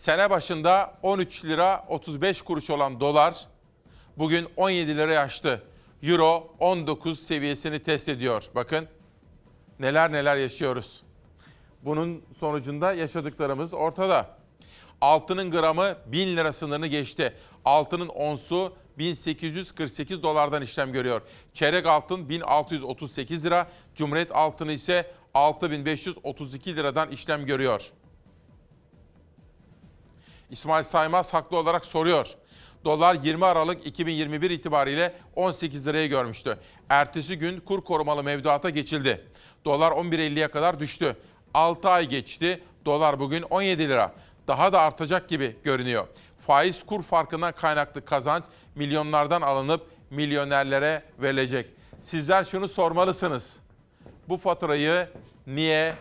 Sene başında 13 lira 35 kuruş olan dolar bugün 17 liraya aştı. Euro 19 seviyesini test ediyor. Bakın neler neler yaşıyoruz. Bunun sonucunda yaşadıklarımız ortada. Altının gramı 1000 lira sınırını geçti. Altının onsu 1848 dolardan işlem görüyor. Çeyrek altın 1638 lira, Cumhuriyet altını ise 6532 liradan işlem görüyor. İsmail Saymaz haklı olarak soruyor. Dolar 20 Aralık 2021 itibariyle 18 liraya görmüştü. Ertesi gün kur korumalı mevduata geçildi. Dolar 11.50'ye kadar düştü. 6 ay geçti. Dolar bugün 17 lira. Daha da artacak gibi görünüyor. Faiz kur farkından kaynaklı kazanç milyonlardan alınıp milyonerlere verilecek. Sizler şunu sormalısınız. Bu faturayı niye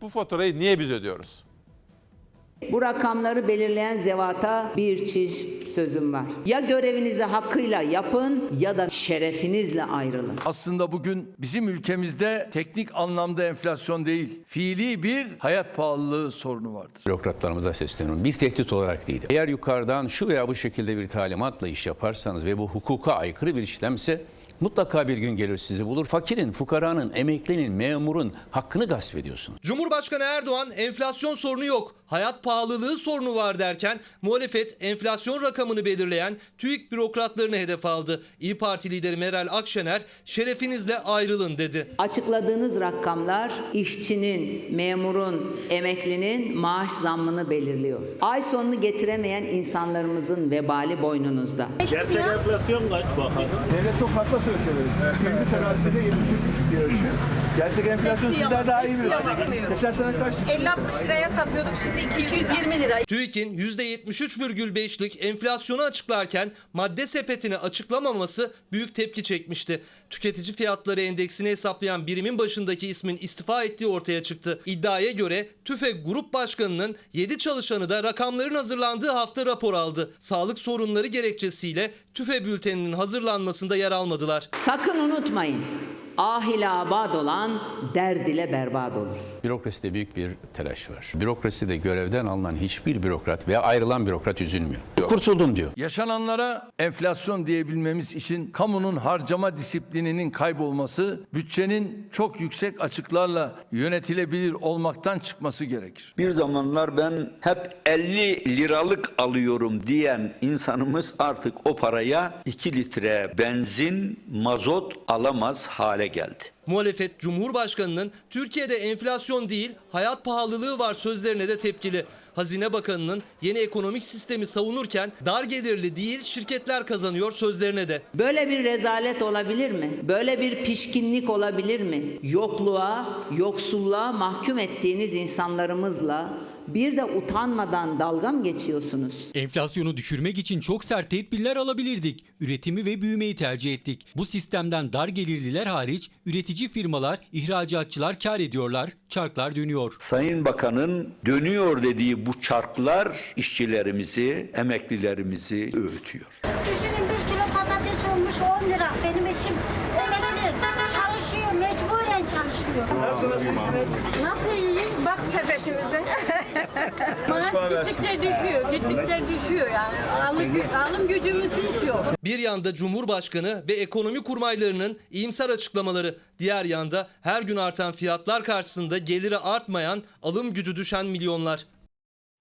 bu faturayı niye biz ödüyoruz? Bu rakamları belirleyen zevata bir çift sözüm var. Ya görevinizi hakkıyla yapın ya da şerefinizle ayrılın. Aslında bugün bizim ülkemizde teknik anlamda enflasyon değil, fiili bir hayat pahalılığı sorunu vardır. Bürokratlarımıza sesleniyorum. Bir tehdit olarak değil. Eğer yukarıdan şu veya bu şekilde bir talimatla iş yaparsanız ve bu hukuka aykırı bir işlemse mutlaka bir gün gelir sizi bulur. Fakirin, fukaranın, emeklinin, memurun hakkını gasp ediyorsunuz. Cumhurbaşkanı Erdoğan enflasyon sorunu yok, hayat pahalılığı sorunu var derken muhalefet enflasyon rakamını belirleyen TÜİK bürokratlarını hedef aldı. İyi Parti lideri Meral Akşener şerefinizle ayrılın dedi. Açıkladığınız rakamlar işçinin, memurun, emeklinin maaş zammını belirliyor. Ay sonunu getiremeyen insanlarımızın vebali boynunuzda. Gerçek enflasyon kaç bakalım? Devlet çok hassas ölçüleri. Günlük terazide 73,5 diye ölçüyor. Gerçek enflasyon sizler daha iyi biliyorsunuz. Geçen sene kaç? 50-60 liraya satıyorduk şimdi 220 lira. TÜİK'in %73,5'lik enflasyonu açıklarken madde sepetini açıklamaması büyük tepki çekmişti. Tüketici fiyatları endeksini hesaplayan birimin başındaki ismin istifa ettiği ortaya çıktı. İddiaya göre TÜFE Grup Başkanı'nın 7 çalışanı da rakamların hazırlandığı hafta rapor aldı. Sağlık sorunları gerekçesiyle TÜFE bülteninin hazırlanmasında yer almadılar. Sakın unutmayın. Ahile abad olan derd ile berbat olur. Bürokraside büyük bir telaş var. Bürokraside görevden alınan hiçbir bürokrat veya ayrılan bürokrat üzülmüyor. Kurtuldum diyor. Yaşananlara enflasyon diyebilmemiz için kamunun harcama disiplininin kaybolması, bütçenin çok yüksek açıklarla yönetilebilir olmaktan çıkması gerekir. Bir zamanlar ben hep 50 liralık alıyorum diyen insanımız artık o paraya 2 litre benzin, mazot alamaz hale geldi. Muhalefet Cumhurbaşkanı'nın Türkiye'de enflasyon değil hayat pahalılığı var sözlerine de tepkili. Hazine Bakanı'nın yeni ekonomik sistemi savunurken dar gelirli değil şirketler kazanıyor sözlerine de. Böyle bir rezalet olabilir mi? Böyle bir pişkinlik olabilir mi? Yokluğa, yoksulluğa mahkum ettiğiniz insanlarımızla bir de utanmadan dalga mı geçiyorsunuz? Enflasyonu düşürmek için çok sert tedbirler alabilirdik. Üretimi ve büyümeyi tercih ettik. Bu sistemden dar gelirliler hariç üretici firmalar, ihracatçılar kar ediyorlar, çarklar dönüyor. Sayın Bakan'ın dönüyor dediği bu çarklar işçilerimizi, emeklilerimizi öğütüyor. Düşünün bir kilo patates olmuş 10 lira. Benim eşim emekli çalışıyor mecburen çalışıyor. Nasılsınız? Nasıl iyi? Bak sepetimize. Maaş gittikçe düşüyor, gittikçe düşüyor yani. Alım, gü- alım gücümüz hiç yok. Bir yanda Cumhurbaşkanı ve ekonomi kurmaylarının iyimser açıklamaları, diğer yanda her gün artan fiyatlar karşısında geliri artmayan, alım gücü düşen milyonlar.